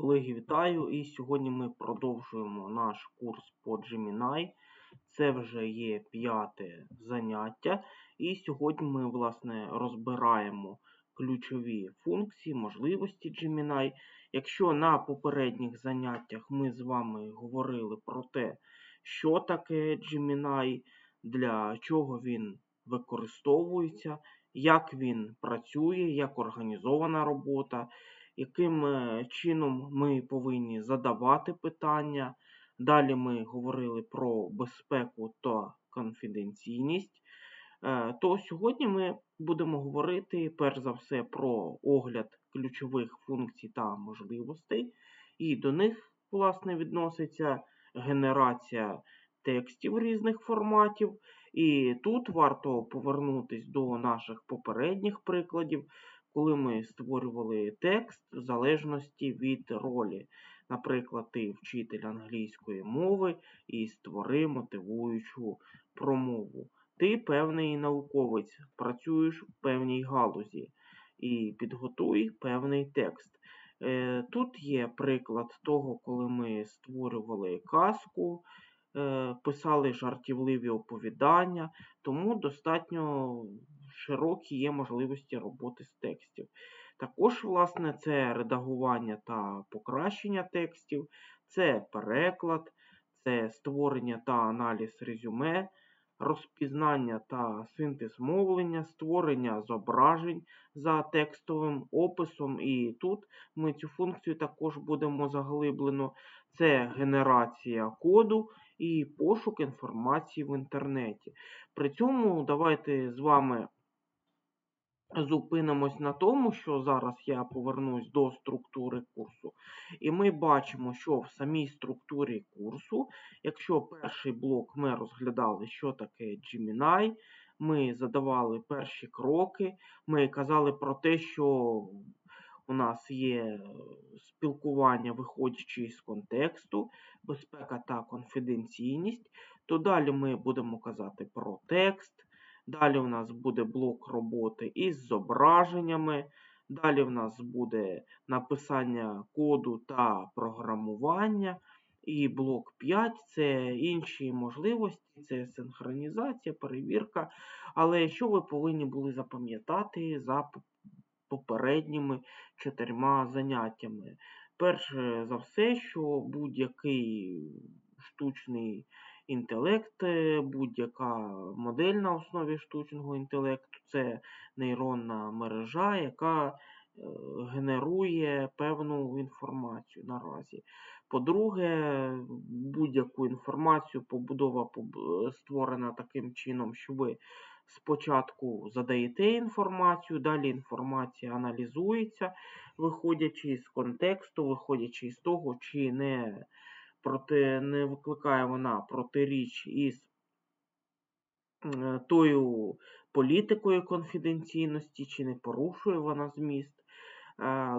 Колеги, вітаю! І сьогодні ми продовжуємо наш курс по Gemini. Це вже є п'яте заняття. І сьогодні ми, власне, розбираємо ключові функції, можливості Gemini. Якщо на попередніх заняттях ми з вами говорили про те, що таке Gemini, для чого він використовується, як він працює, як організована робота яким е, чином ми повинні задавати питання. Далі ми говорили про безпеку та конфіденційність. Е, то сьогодні ми будемо говорити перш за все про огляд ключових функцій та можливостей, і до них, власне, відноситься генерація текстів різних форматів. І тут варто повернутися до наших попередніх прикладів, коли ми створювали текст в залежності від ролі. Наприклад, ти вчитель англійської мови і створи мотивуючу промову. Ти певний науковець, працюєш в певній галузі і підготуй певний текст. Е, тут є приклад того, коли ми створювали казку, е, писали жартівливі оповідання, тому достатньо широкі є можливості роботи з текстів. Також, власне, це редагування та покращення текстів, це переклад, це створення та аналіз резюме, розпізнання та синтез мовлення, створення зображень за текстовим описом. І тут ми цю функцію також будемо заглиблено. Це генерація коду і пошук інформації в інтернеті. При цьому давайте з вами зупинимось на тому, що зараз я повернусь до структури курсу. І ми бачимо, що в самій структурі курсу, якщо перший блок ми розглядали, що таке Gemini, ми задавали перші кроки, ми казали про те, що у нас є спілкування, виходячи з контексту, безпека та конфіденційність, то далі ми будемо казати про текст. Далі у нас буде блок роботи із зображеннями. Далі в нас буде написання коду та програмування. І блок 5 це інші можливості, це синхронізація, перевірка. Але що ви повинні були запам'ятати за попередніми чотирма заняттями? Перше за все, що будь-який штучний інтелект, будь-яка модель на основі штучного інтелекту це нейронна мережа, яка е, генерує певну інформацію наразі. По-друге, будь-яку інформацію побудова створена таким чином, що ви спочатку задаєте інформацію, далі інформація аналізується, виходячи з контексту, виходячи з того, чи не проте не викликає вона протиріч із е, тою політикою конфіденційності, чи не порушує вона зміст.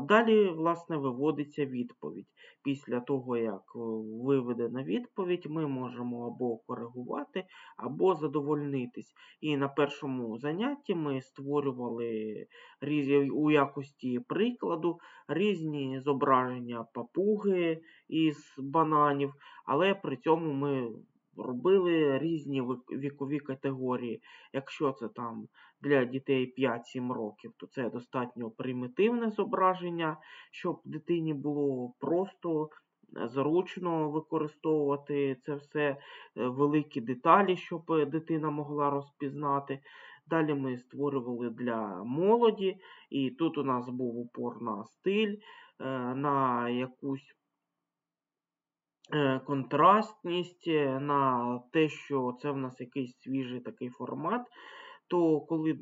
Далі, власне, виводиться відповідь. Після того, як е, виведена відповідь, ми можемо або коригувати, або задовольнитись. І на першому занятті ми створювали різні, у якості прикладу різні зображення папуги із бананів, але при цьому ми робили різні вікові категорії. Якщо це там для дітей 5-7 років, то це достатньо примітивне зображення, щоб дитині було просто е, зручно використовувати це все е, великі деталі, щоб е, дитина могла розпізнати. Далі ми створювали для молоді, і тут у нас був упор на стиль, на якусь контрастність, на те, що це в нас якийсь свіжий такий формат. То коли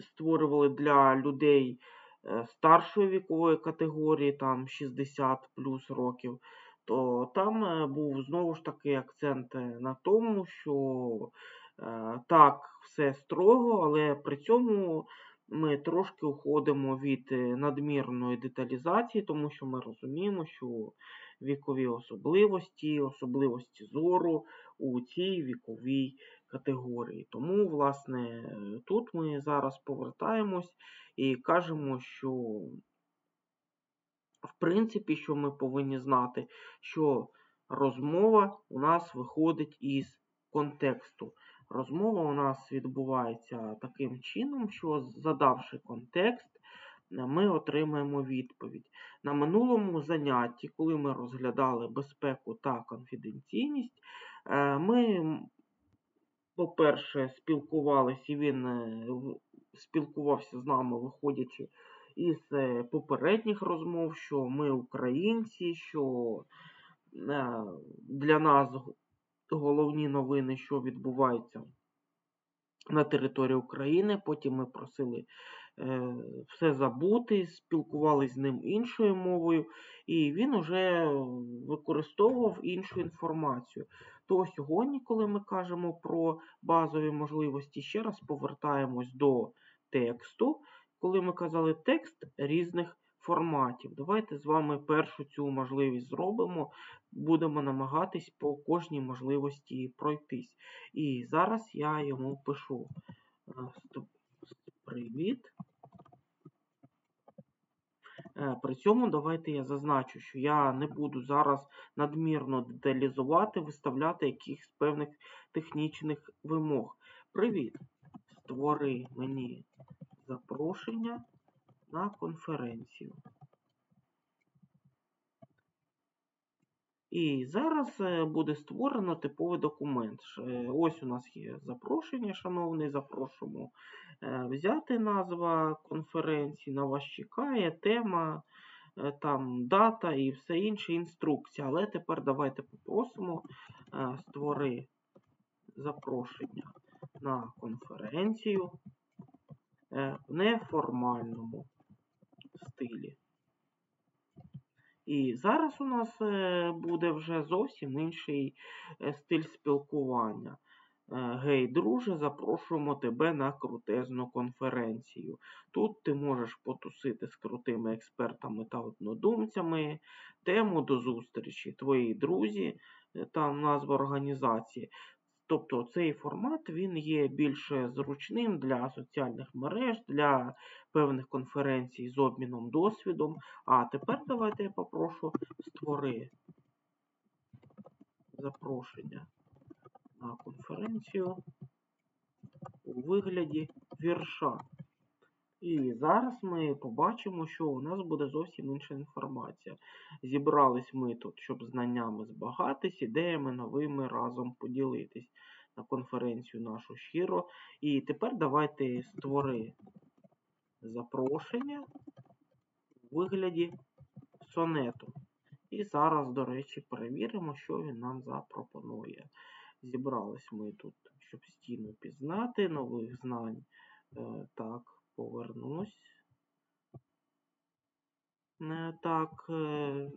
створювали для людей е, старшої вікової категорії, там 60 плюс років, то там е, був знову ж таки акцент е, на тому, що так, все строго, але при цьому ми трошки уходимо від надмірної деталізації, тому що ми розуміємо, що вікові особливості, особливості зору у цій віковій категорії. Тому, власне, тут ми зараз повертаємось і кажемо, що В принципі, що ми повинні знати, що розмова у нас виходить із контексту. Розмова у нас відбувається таким чином, що задавши контекст, ми отримаємо відповідь. На минулому занятті, коли ми розглядали безпеку та конфіденційність, е, ми, по-перше, спілкувалися, і він е, спілкувався з нами, виходячи із е, попередніх розмов, що ми українці, що для нас головні новини, що відбуваються на території України. Потім ми просили все забути, спілкувалися з ним іншою мовою, і він уже використовував іншу інформацію. То сьогодні, коли ми кажемо про базові можливості, ще раз повертаємось до тексту. Коли ми казали текст різних форматів. Давайте з вами першу цю можливість зробимо. Будемо намагатись по кожній можливості пройтись. І зараз я йому пишу е, привіт. Е, При цьому давайте я зазначу, що я не буду зараз надмірно деталізувати, виставляти якихось певних технічних вимог. Привіт! Створи мені запрошення на конференцію. І зараз е, буде створено типовий документ. Е, Ось у нас є запрошення, шановний, запрошуємо е, взяти назва конференції, на вас чекає, тема, там дата і все інше, інструкція. Але тепер давайте попросимо створи запрошення на конференцію в неформальному стилі. І зараз у нас е, буде вже зовсім інший е, стиль спілкування. Е, Гей, друже, запрошуємо тебе на крутезну конференцію. Тут ти можеш потусити з крутими експертами та однодумцями. Тему до зустрічі, твої друзі, там назва організації. Тобто цей формат він є більш зручним для соціальних мереж, для певних конференцій з обміном досвідом. А тепер давайте я попрошу створи запрошення на конференцію у вигляді вірша. І зараз ми побачимо, що у нас буде зовсім інша інформація. Зібрались ми тут, щоб знаннями збагатись, ідеями новими разом поділитись на конференцію нашу щиро. І тепер давайте створи запрошення у вигляді сонету. І зараз, до речі, перевіримо, що він нам запропонує. Зібрались ми тут, щоб стіну пізнати, нових знань. Е, так, повернусь. Е, так. Е,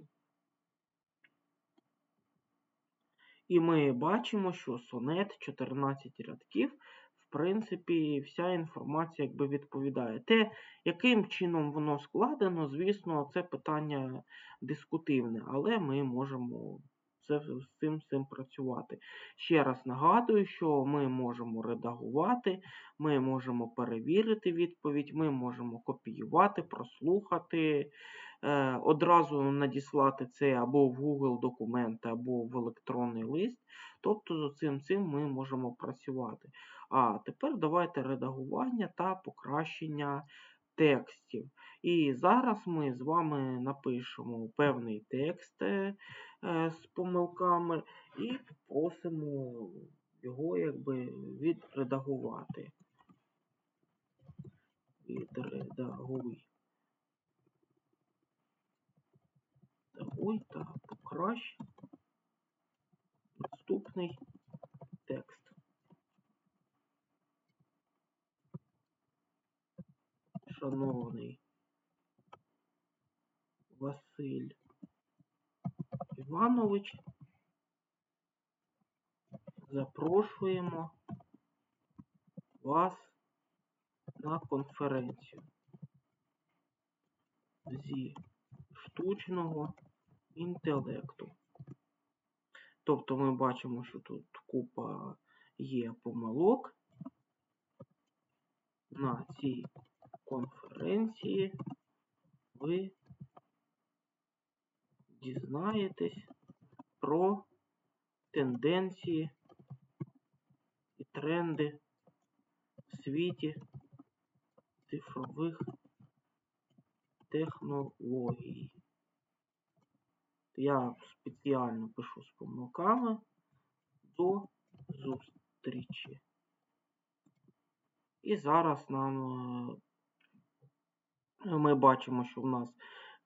і ми бачимо, що сонет 14 рядків. В принципі, вся інформація якби відповідає. Те, яким чином воно складено, звісно, це питання дискутивне, але ми можемо це, з цим, цим працювати. Ще раз нагадую, що ми можемо редагувати, ми можемо перевірити відповідь, ми можемо копіювати, прослухати, е, одразу надіслати це або в Google документи, або в електронний лист. Тобто з цим цим ми можемо працювати. А тепер давайте редагування та покращення текстів. І зараз ми з вами напишемо певний текст е, з помилками і попросимо його якби відредагувати. Відредагуй. Редагуй та покращ наступний текст. Шановний Василь Іванович, запрошуємо вас на конференцію зі штучного інтелекту. Тобто ми бачимо, що тут купа є помилок. На цій конференції ви дізнаєтесь про тенденції і тренди в світі цифрових технологій. Я спеціально пишу з помилками. До зустрічі. І зараз нам е, ми бачимо, що в нас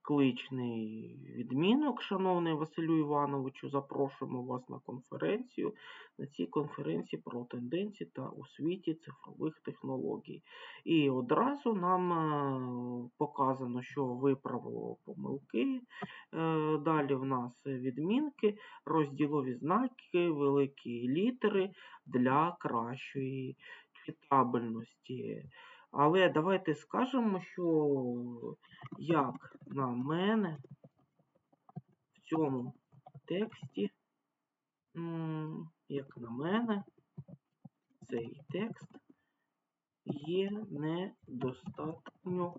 кличний відмінок, шановний Василю Івановичу, запрошуємо вас на конференцію. На цій конференції про тенденції та у світі цифрових технологій. І одразу нам е, показано, що виправило помилки. Е, далі в нас відмінки, розділові знаки, великі літери для кращої читабельності. Але давайте скажемо, що як на мене в цьому тексті, як на мене, цей текст є недостатньо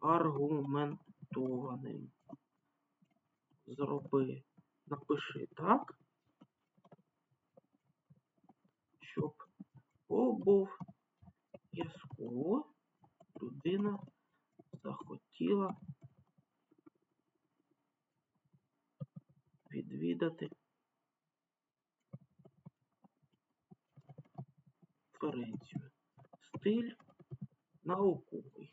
аргументованим. Зроби, напиши так, щоб обов'язково людина захотіла відвідати конференцію. Стиль науковий.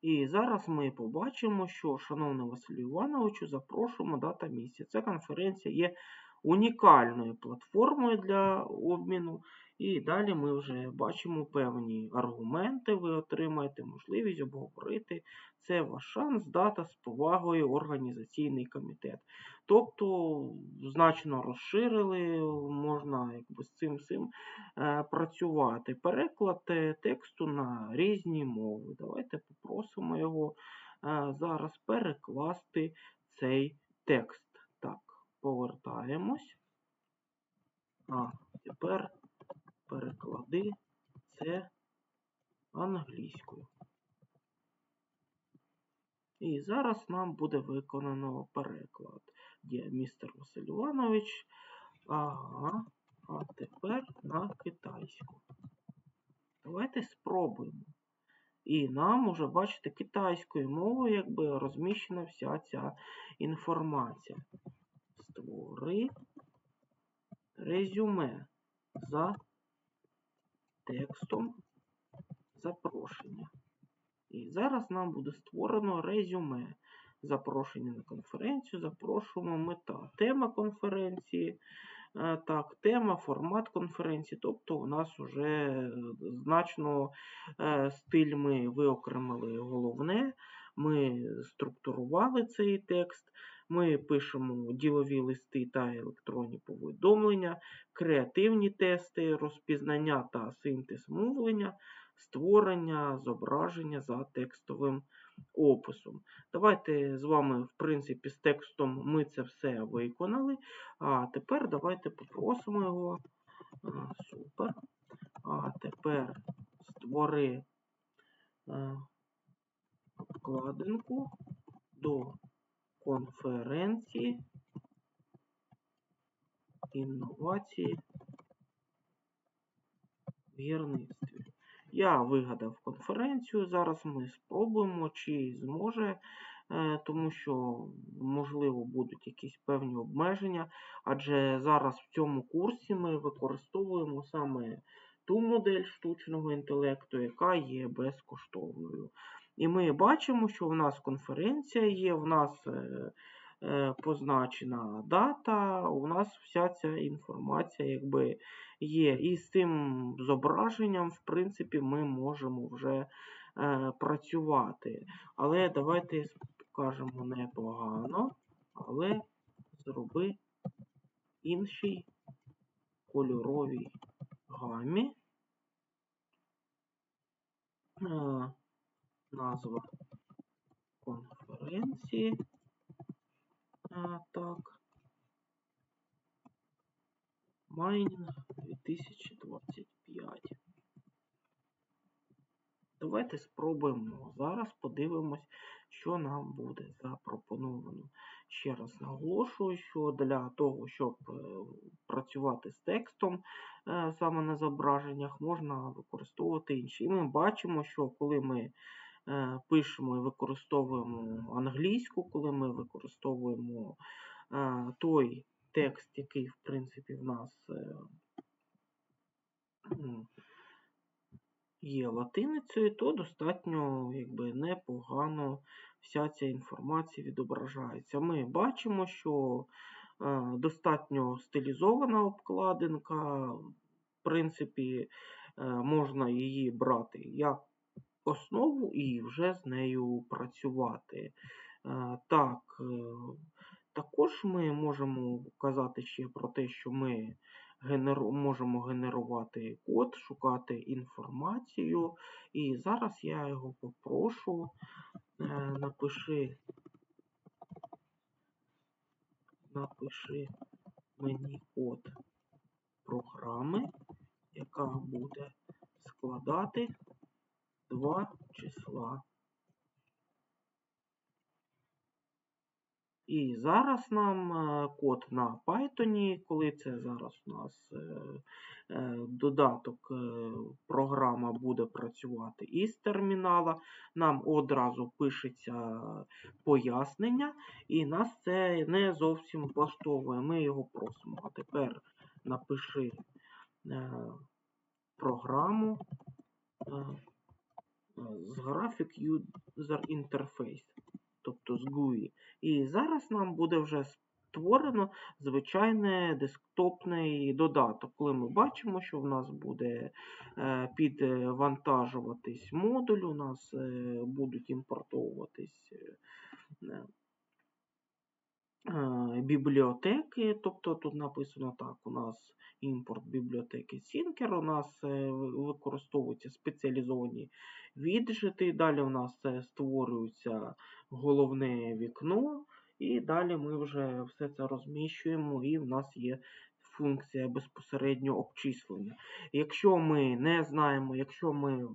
І зараз ми побачимо, що, шановний Василю Івановичу, запрошуємо дата місця. Ця конференція є унікальною платформою для обміну і далі ми вже бачимо певні аргументи, ви отримаєте можливість обговорити. Це ваш шанс дати з повагою організаційний комітет. Тобто значно розширили, можна якби з цим цим е, працювати. Переклад е, тексту на різні мови. Давайте попросимо його е, зараз перекласти цей текст. Так, повертаємось. А, тепер переклади це англійською. І зараз нам буде виконано переклад. Є містер Василь Іванович. Ага, а тепер на китайську. Давайте спробуємо. І нам уже, бачите, китайською мовою якби розміщена вся ця інформація. Створи резюме за текстом запрошення. І зараз нам буде створено резюме. Запрошення на конференцію, запрошуємо мета. Тема конференції, е, так, тема, формат конференції. Тобто у нас вже значно е, стиль ми виокремили головне, ми структурували цей текст. Ми пишемо ділові листи та електронні повідомлення, креативні тести, розпізнання та синтез мовлення, створення зображення за текстовим описом. Давайте з вами, в принципі, з текстом ми це все виконали. А тепер давайте попросимо його. Супер. А тепер створи а, обкладинку до конференції інновації в гірництві. Я вигадав конференцію. Зараз ми спробуємо, чи зможе, е, тому що, можливо, будуть якісь певні обмеження, адже зараз в цьому курсі ми використовуємо саме ту модель штучного інтелекту, яка є безкоштовною. І ми бачимо, що в нас конференція є, в нас е, е, позначена дата, у нас вся ця інформація якби є. І з цим зображенням, в принципі, ми можемо вже е, працювати. Але давайте покажемо непогано, але зроби іншій кольоровій гамі назва конференції. А, Так. Майнінг 2025. Давайте спробуємо зараз, подивимось, що нам буде запропоновано. ще раз наголошую, що для того, щоб е, працювати з текстом е, саме на зображеннях, можна використовувати інші. І ми бачимо, що коли ми пишемо і використовуємо англійську, коли ми використовуємо е, той текст, який, в принципі, в нас е, є латиницею, то достатньо якби, непогано вся ця інформація відображається. Ми бачимо, що е, достатньо стилізована обкладинка, в принципі, е, можна її брати як основу і вже з нею працювати. Е, Так, е, також ми можемо казати ще про те, що ми генеру... можемо генерувати код, шукати інформацію. І зараз я його попрошу. Е, Напиши, напиши мені код програми, яка буде складати два числа. І зараз нам е, код на Python, коли це зараз у нас е, е, додаток, програма буде працювати із термінала, нам одразу пишеться пояснення, і нас це не зовсім влаштовує. Ми його просимо. А тепер напиши програму з Graphic User Interface, тобто з GUI. І зараз нам буде вже створено звичайний десктопний додаток, коли ми бачимо, що в нас буде е, підвантажуватись модуль, у нас е, будуть імпортовуватись е, е, бібліотеки, тобто тут написано так, у нас імпорт бібліотеки Syncer, у нас е, використовуються спеціалізовані віджити, далі у нас е, створюється головне вікно, і далі ми вже все це розміщуємо, і в нас є функція безпосередньо обчислення. Якщо ми не знаємо, якщо ми,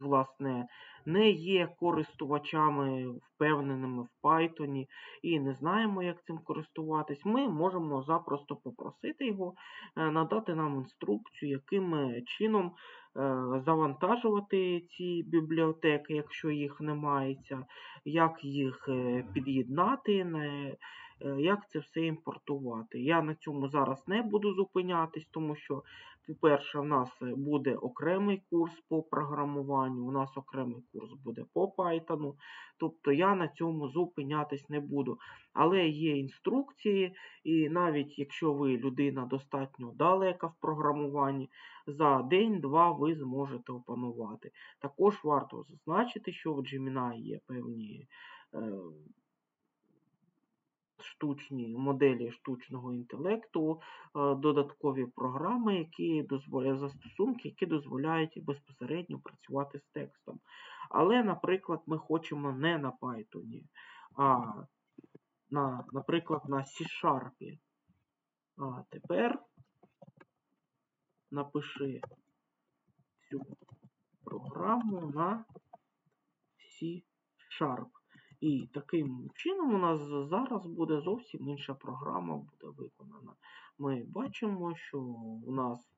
власне, не є користувачами впевненими в Python і не знаємо, як цим користуватись, ми можемо запросто попросити його е, надати нам інструкцію, яким е, чином е, завантажувати ці бібліотеки, якщо їх не мається, як їх під'єднати, як це все імпортувати. Я на цьому зараз не буду зупинятись, тому що, по-перше, в нас е, буде окремий курс по програмуванню, у нас окремий курс буде по Python, тобто я на цьому зупинятись не буду. Але є інструкції, і навіть якщо ви людина достатньо далека в програмуванні, за день-два ви зможете опанувати. Також варто зазначити, що в Gemini є певні е, штучні моделі штучного інтелекту, е, додаткові програми, які дозволяють застосунки, які дозволяють безпосередньо працювати з текстом. Але, наприклад, ми хочемо не на Python, а на, наприклад, на C-Sharp. А тепер напиши цю програму на C-Sharp. І таким чином у нас зараз буде зовсім інша програма буде виконана. Ми бачимо, що у нас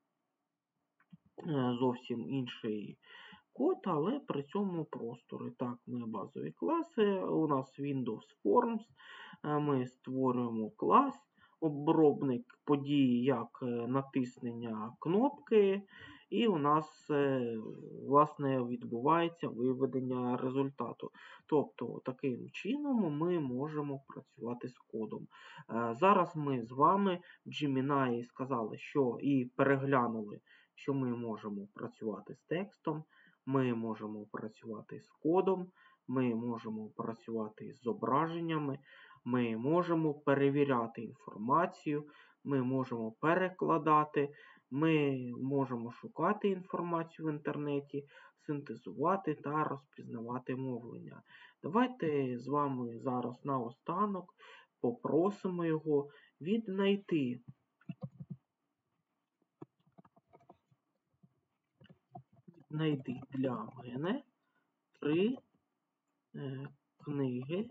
е, зовсім інший код, але при цьому простори. Так, ми базові класи, у нас Windows Forms, е, ми створюємо клас, обробник події як е, натиснення кнопки, і у нас е, власне відбувається виведення результату. Тобто таким чином ми можемо працювати з кодом. Е, Зараз ми з вами в Gemini сказали, що і переглянули, що ми можемо працювати з текстом, ми можемо працювати з кодом, ми можемо працювати з зображеннями, ми можемо перевіряти інформацію, ми можемо перекладати, ми можемо шукати інформацію в інтернеті, синтезувати та розпізнавати мовлення. Давайте з вами зараз наостанок попросимо його віднайти знайди для мене три е, книги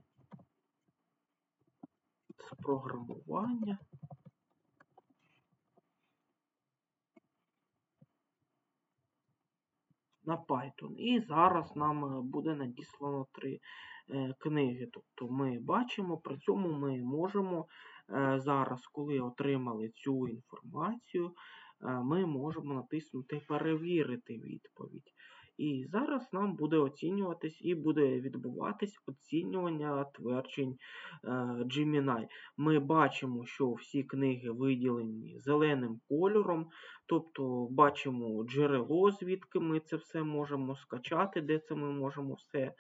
з програмування. На Python. І зараз нам е, буде надіслано три е, книги. Тобто ми бачимо, при цьому ми можемо е, зараз, коли отримали цю інформацію, ми можемо натиснути Перевірити відповідь. І зараз нам буде оцінюватись і буде відбуватись оцінювання тверджень е, Gemini. Ми бачимо, що всі книги виділені зеленим кольором, тобто бачимо джерело, звідки ми це все можемо скачати, де це ми можемо все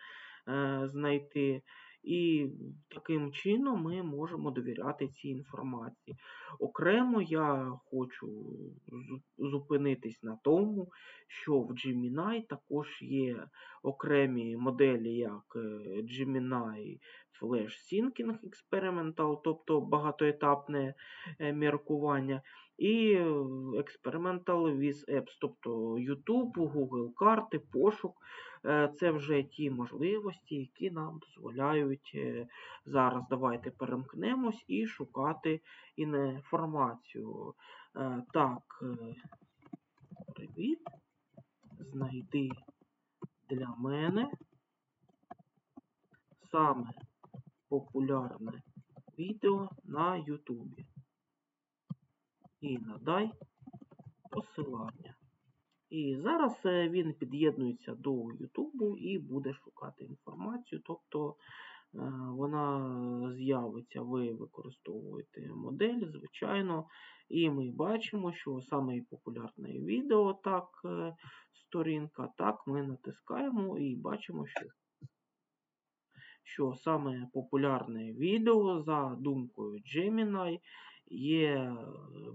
е, знайти. І таким чином ми можемо довіряти цій інформації. Окремо я хочу зупинитись на тому, що в Gemini також є окремі моделі, як е, Gemini Flash Syncing Experimental, тобто багатоетапне е, міркування, і е, Experimental with Apps, тобто YouTube, Google карти, пошук. Е, Це вже ті можливості, які нам дозволяють е, зараз. Давайте перемкнемось і шукати інформацію. Так, привіт. Знайди для мене саме популярне відео на Ютубі. І надай посилання. І зараз е, він під'єднується до Ютубу і буде шукати інформацію. Тобто е, вона з'явиться, ви використовуєте модель, звичайно. І ми бачимо, що саме популярне відео, так, е, сторінка, так, ми натискаємо і бачимо, що, що саме популярне відео, за думкою Gemini, є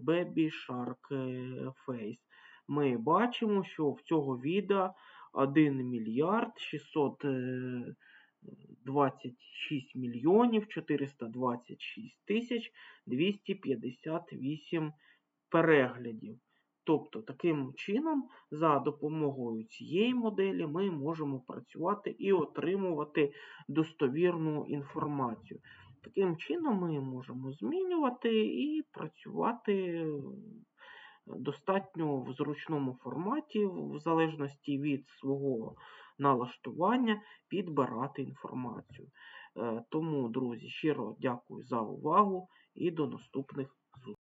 Baby Shark е, Face. Ми бачимо, що в цього відео 1 мільярд 626 мільйонів 426 тисяч 258 переглядів. Тобто, таким чином, за допомогою цієї моделі ми можемо працювати і отримувати достовірну інформацію. Таким чином ми можемо змінювати і працювати достатньо в зручному форматі, в залежності від свого налаштування, підбирати інформацію. Е, Тому, друзі, щиро дякую за увагу і до наступних